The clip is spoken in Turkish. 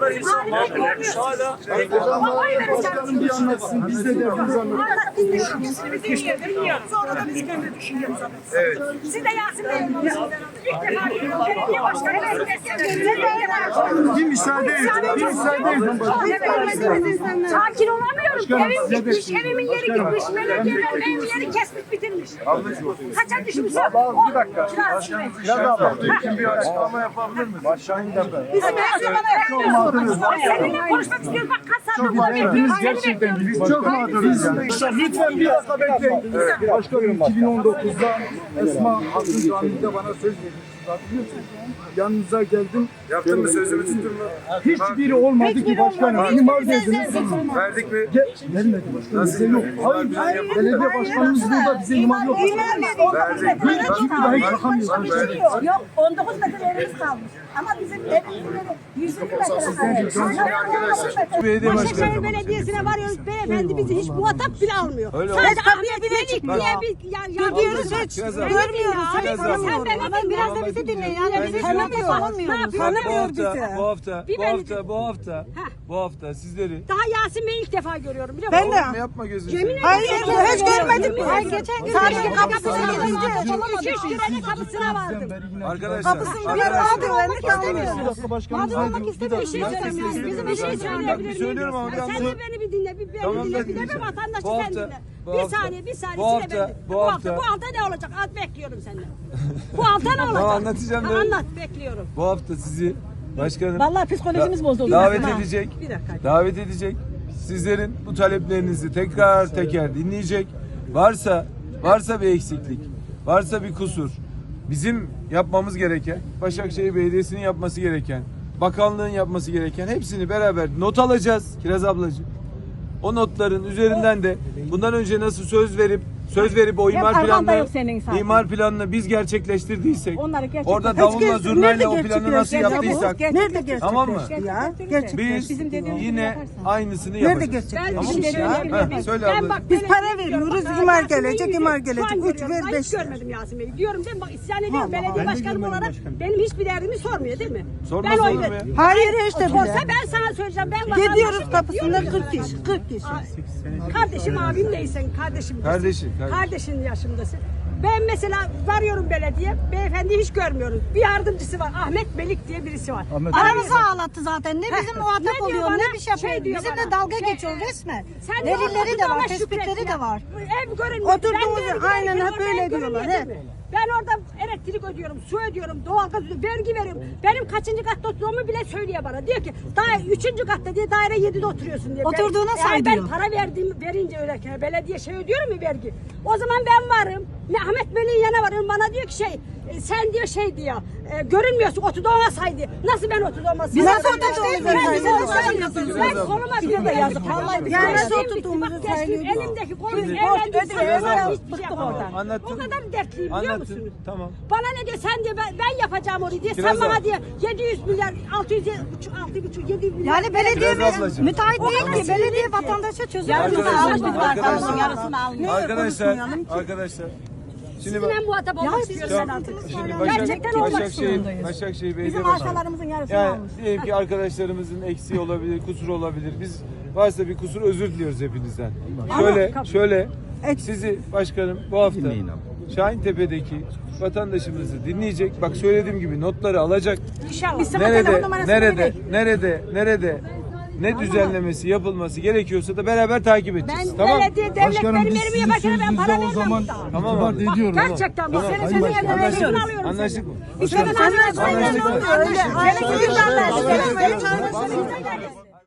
kadar insan olmuş hala. Başkanım bir anlatsın. Biz de derdimizi anlatıyoruz. Sonra da biz kendi düşüncemizi Evet. Siz de Yasin Bey'in ilk defa belediye başkanı Bir müsaade edin. Bir müsaade edin. Sakin olamıyorum. Evim de gitmiş, evimin yeri gitmiş, belediyeler evim yeri kesmiş bitirmiş. Kaça düşmüş? Bir dakika. Biraz için bir açıklama yapabilir misin? Başkanım da ben. Bizim her zaman Çok mağduruz. Seninle konuşmak istiyoruz. Bak kaç saat burada bekliyoruz. Gerçekten biz çok mağduruz. Lütfen bir dakika bekleyin. Başkanım 2019'da Esma Hatun Camii'de bana söz vermiştiniz. Hatırlıyorsunuz. Yanınıza geldim. Yaptın mı sözümü tuttun mu? Hiçbiri olmadı ki başkanım. İmar dediniz. Verdik mi? Gelmedi başkanım. Bize yok. Hayır, belediye başkanımız burada bize imar yok. Verdik. Bir gibi dahi takamıyoruz. Verdik. Yok 19 metre evimiz kalmış. Ama bizim evimizin 120 metre. Belediye Başakşehir Belediyesi'ne varıyoruz. Beyefendi bizi hiç muhatap bile almıyor. Sadece Ahmet Melik diye bir Gidiyoruz hiç Biraz daha. görmüyoruz. Sen beni biraz da bizi dinleyin. Yani bizi tanımıyoruz. Tanımıyor bizi. bu hafta, bu hafta, bu hafta, bu hafta sizleri Daha Yasin Bey'i ilk defa görüyorum? Ben de. Yapma, yapma gözünü. Hayır hiç görmedik biz. Hayır, Geçen gün Sadece kapısına gidince gidince üç üç lirayla kapısına vardım. Arkadaşlar, kapısını bir mağdur olmak istemiyoruz. Mağdur olmak istemiyoruz. Şey söyleyeyim. Bizim bir şey söyleyebilir miyim? söylüyorum ama bir Sen de beni bir dinle, bir beni dinle, bir de bir vatandaşı sen dinle. Bir saniye, bir saniye. bu hafta- bu hafta, bu hafta ne olacak? Az bekliyorum senden. Bu hafta ne olacak? anlatacağım ben. Anlat, bekliyorum. Bu hafta sizi başkanım Vallahi psikolojimiz bozuldu. davet Ha. edecek. Bir dakika. Davet edecek. Sizlerin bu taleplerinizi tekrar teker dinleyecek. Varsa varsa bir eksiklik, varsa bir kusur, bizim yapmamız gereken, Başakşehir Belediyesi'nin yapması gereken, bakanlığın yapması gereken hepsini beraber not alacağız Kiraz ablacığım. O notların üzerinden de bundan önce nasıl söz verip söz verip o imar arkanda planını yok senin zaten. imar planını biz gerçekleştirdiysek Onları gerçekleştir- orada Hiç davulla gerçek- zurnayla o planı nasıl gerçekleşti ya bu? yaptıysak Nerede gerçekleşti Tamam mı? ya? Gerçekleşti. biz Bizim dediğimiz yine yaparsan. aynısını Nerede yapacağız. gerçekleşti? Ben Tamam mı? miyim? Ha, söyle Ben bak, Biz ben para diyorum, veriyoruz, bak, imar gelecek, imar Şu gelecek. Üç görüyorum. ver, Ben beş hiç ver. görmedim Yasin Bey'i. Diyorum değil mi? Bak isyan ediyorum belediye başkanım olarak. Benim hiçbir derdimi sormuyor değil mi? Sormaz ben olur oy mu ver- ya? Hayır işte Sorsa bile. ben sana söyleyeceğim. Ben vatandaşım. Gidiyoruz Diyorum kapısında ya. 40 kişi. 40 kişi. Kardeşim abim değilsin. Kardeşim. Kardeşin. Kardeşin yaşındasın. Ben mesela varıyorum belediye. Beyefendi hiç görmüyorum. Bir yardımcısı var. Ahmet Melik diye birisi var. Aramızı ağlattı zaten. Ne bizim ne muhatap diyor oluyor bana? ne bir şey Şey yapıyor. diyor Bizimle bana. dalga Şey, geçiyor resmen. Sen Delilleri de var, tespitleri de var. Ev görünmüyor. Oturduğumuz- aynen hep öyle ev diyorlar? Ben orada elektrik ödüyorum, su ödüyorum, doğalgaz ödüyorum, vergi veriyorum. Benim kaçıncı katta oturduğumu bile söylüyor bana. Diyor ki daha üçüncü katta diye daire 7'de oturuyorsun diye. Oturduğuna ben, say yani ben diyor. para verdiğim, verince öyle ki, belediye şey ödüyorum mu vergi? O zaman ben varım. Ne Ahmet Bey'in yanına varım. Bana diyor ki şey e, sen diyor şey diyor e, görünmüyorsun oturduğuna say diyor. Nasıl ben oturduğuma Biz saydım? nasıl oturduğumuzu Ben- koluma Bize de yazık. Vallahi Yani nasıl oturduğumuzu sayıyoruz. Elimdeki kolum Biz evlendim. biz şey bıktık yapamam. oradan. O kadar dertliyim biliyor musunuz? Tamam. Bana ne diyor sen diyor ben, ben yapacağım orayı diye. Kiraz sen bana abla. diyor 700 milyar 600 buçuk 6 buçuk 700 milyar. Yani belediye Kiraz ablacığım. müteahhit değil ki. Belediye vatandaşa çözüm Arkadaşlar, yarısını almıyor. Arkadaşlar, arkadaşlar. Şimdi bak, Sizinle muhatap olmak istiyorum artık. şimdi Başak, Gerçekten olmak Başakşehir, zorundayız. Başakşehir Belediye Bizim Başkanı. arkalarımızın yarısını Yani almış. diyelim ki arkadaşlarımızın eksiği olabilir, kusur olabilir. Biz varsa bir kusur özür diliyoruz hepinizden. Şöyle, şöyle sizi başkanım bu hafta Şahintepe'deki vatandaşımızı dinleyecek. Bak söylediğim gibi notları alacak. İnşallah. Nerede, nerede, nerede, nerede ne düzenlemesi yapılması gerekiyorsa da beraber takip edeceğiz. Ben tamam? belediye devlet Başkanım benim biz yerimi sizin yaparken ben para o vermem zaman daha. Tamam abi. ediyorum. Gerçekten bak seni senin yerine Anlaştık vergini mı? alıyorum Anlaştık mı? Bir sene anlaştık. Anlaştık mı? Anlaştık. Anlaştık.